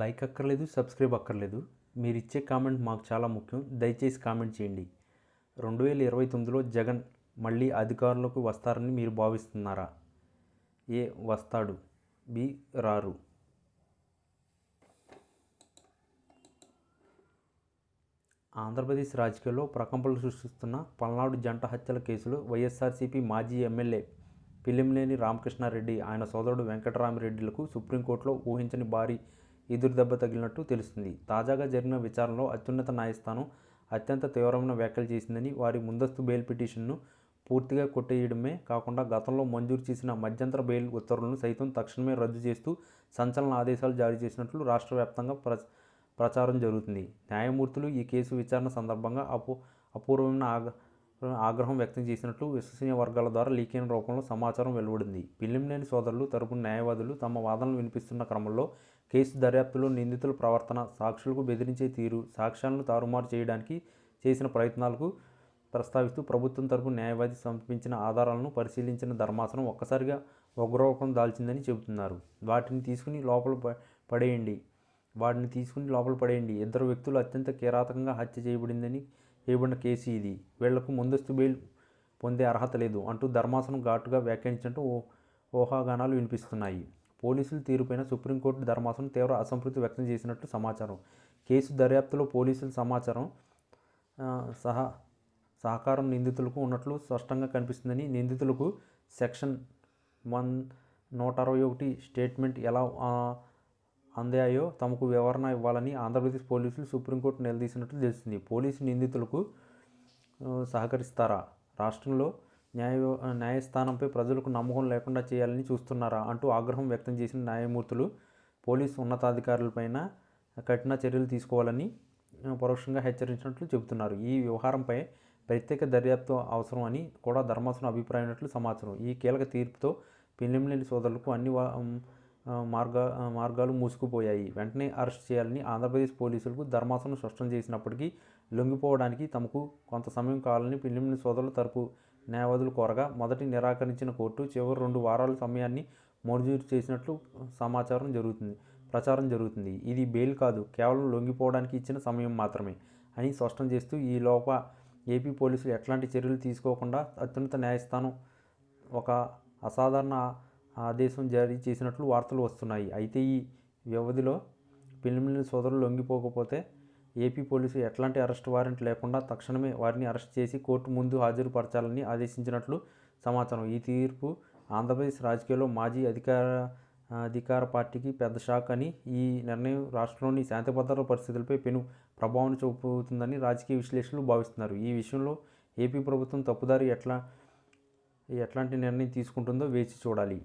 Like అక్కర్లేదు subscribe అక్కర్లేదు. మీరు ఇచ్చే కామెంట్ మాకు చాలా ముఖ్యం. దయచేసి కామెంట్ చేయండి. రెండు వేల ఇరవై తొమ్మిదిలో జగన్ మళ్ళీ అధికారంలోకి వస్తారని మీరు భావిస్తున్నారా? ఏ వస్తాడు. బి రారు. ఆంధ్రప్రదేశ్ రాజకీయాల్లో ప్రకంపనలు సృష్టిస్తున్న పల్నాడు జంట హత్యల కేసులో వైఎస్ఆర్సీపీ మాజీ ఎమ్మెల్యే పిల్లింలేని రామకృష్ణారెడ్డి ఆయన సోదరుడు వెంకటరామిరెడ్డిలకు సుప్రీంకోర్టులో ఊహించని భారీ ఎదురుదెబ్బ తగిలినట్టు తెలుస్తుంది. తాజాగా జరిగిన విచారణలో అత్యున్నత న్యాయస్థానం అత్యంత తీవ్రమైన వ్యాఖ్యలు చేసిందని వారి ముందస్తు బెయిల్ పిటిషన్ను పూర్తిగా కొట్టేయడమే కాకుండా గతంలో మంజూరు చేసిన మధ్యంతర బెయిల్ ఉత్తర్వులను సైతం తక్షణమే రద్దు చేస్తూ సంచలన ఆదేశాలు జారీ చేసినట్లు రాష్ట్ర వ్యాప్తంగా ప్ర ప్రచారం జరుగుతుంది. న్యాయమూర్తులు ఈ కేసు విచారణ సందర్భంగా అపూ అపూర్వమైన ఆగ ఆగ్రహం వ్యక్తం చేసినట్లు విశ్వసనీయ వర్గాల ద్వారా లీకైన రూపంలో సమాచారం వెలువడింది. పిల్లింలేని సోదరులు తరపున న్యాయవాదులు తమ వాదనలు వినిపిస్తున్న క్రమంలో కేసు దర్యాప్తులో నిందితుల ప్రవర్తన సాక్షులకు బెదిరించే తీరు సాక్ష్యాలను తారుమారు చేయడానికి చేసిన ప్రయత్నాలకు ప్రస్తావిస్తూ ప్రభుత్వం తరపు న్యాయవాది సమర్పించిన ఆధారాలను పరిశీలించిన ధర్మాసనం ఒక్కసారిగా ఉగ్రరూపం దాల్చిందని చెబుతున్నారు. వాటిని తీసుకుని లోపల ప- పడేయండి. వాటిని తీసుకుని లోపల పడేయండి. ఇద్దరు వ్యక్తులు అత్యంత కిరాతకంగా హత్య చేయబడిందని చేయబడిన కేసు ఇది. వీళ్ళకు ముందస్తు బెయిల్ పొందే అర్హత లేదు అంటూ ధర్మాసనం ఘాటుగా వ్యాఖ్యానించినట్టు ఊహాగానాలు వినిపిస్తున్నాయి. పోలీసుల తీరుపైన సుప్రీంకోర్టు ధర్మాసనం తీవ్ర అసంతృప్తి వ్యక్తం చేసినట్లు సమాచారం. కేసు దర్యాప్తులో పోలీసుల సమాచారం సహా సహకారం నిందితులకు ఉన్నట్లు స్పష్టంగా కనిపిస్తుందని నిందితులకు సెక్షన్ వన్ నూట అరవై ఒకటి స్టేట్మెంట్ ఎలా అందాయో తమకు వివరణ ఇవ్వాలని ఆంధ్రప్రదేశ్ పోలీసులు సుప్రీంకోర్టు నిలదీసినట్లు తెలుస్తుంది. పోలీసు నిందితులకు సహకరిస్తారా? రాష్ట్రంలో న్యాయ న్యాయస్థానంపై ప్రజలకు నమ్మకం లేకుండా చేయాలని చూస్తున్నారా? అంటూ ఆగ్రహం వ్యక్తం చేసిన న్యాయమూర్తులు పోలీసు ఉన్నతాధికారులపైన కఠిన చర్యలు తీసుకోవాలని పరోక్షంగా హెచ్చరించినట్లు చెబుతున్నారు. ఈ వ్యవహారంపై ప్రత్యేక దర్యాప్తు అవసరం అని కూడా ధర్మాసనం అభిప్రాయమైనట్లు సమాచారం. ఈ కీలక తీర్పుతో పిల్లెంలేని సోదరులకు అన్ని వా- మార్గా మార్గాలు మూసుకుపోయాయి. వెంటనే అరెస్ట్ చేయాలని ఆంధ్రప్రదేశ్ పోలీసులకు ధర్మాసనం స్పష్టం చేసినప్పటికీ లొంగిపోవడానికి తమకు కొంత సమయం కావాలని పిల్లిమిని సోదరుల తరపు న్యాయవాదులు కోరగా మొదటి నిరాకరించిన కోర్టు చివరి రెండు వారాల సమయాన్ని మంజూరు చేసినట్లు సమాచారం జరుగుతుంది ప్రచారం జరుగుతుంది. ఇది బెయిల్ కాదు కేవలం లొంగిపోవడానికి ఇచ్చిన సమయం మాత్రమే అని స్పష్టం చేస్తూ ఈ లోప ఏపీ పోలీసులు ఎట్లాంటి చర్యలు తీసుకోకుండా అత్యున్నత న్యాయస్థానం ఒక అసాధారణ ఆదేశం జారీ చేసినట్లు వార్తలు వస్తున్నాయి. అయితే ఈ వ్యవధిలో పిల్లమిల్లి సోదరులు లొంగిపోకపోతే ఏపీ పోలీసులు ఎట్లాంటి అరెస్ట్ వారెంట్ లేకుండా తక్షణమే వారిని అరెస్ట్ చేసి కోర్టు ముందు హాజరుపరచాలని ఆదేశించినట్లు సమాచారం. ఈ తీర్పు ఆంధ్రప్రదేశ్ రాజకీయాల్లో మాజీ అధికార అధికార పార్టీకి పెద్ద షాక్ అని ఈ నిర్ణయం రాష్ట్రంలోని శాంతి పరిస్థితులపై పెను ప్రభావం చూపుతుందని రాజకీయ విశ్లేషకులు భావిస్తున్నారు. ఈ విషయంలో ఏపీ ప్రభుత్వం తప్పుదారి ఎట్లా ఎట్లాంటి నిర్ణయం తీసుకుంటుందో వేచి చూడాలి.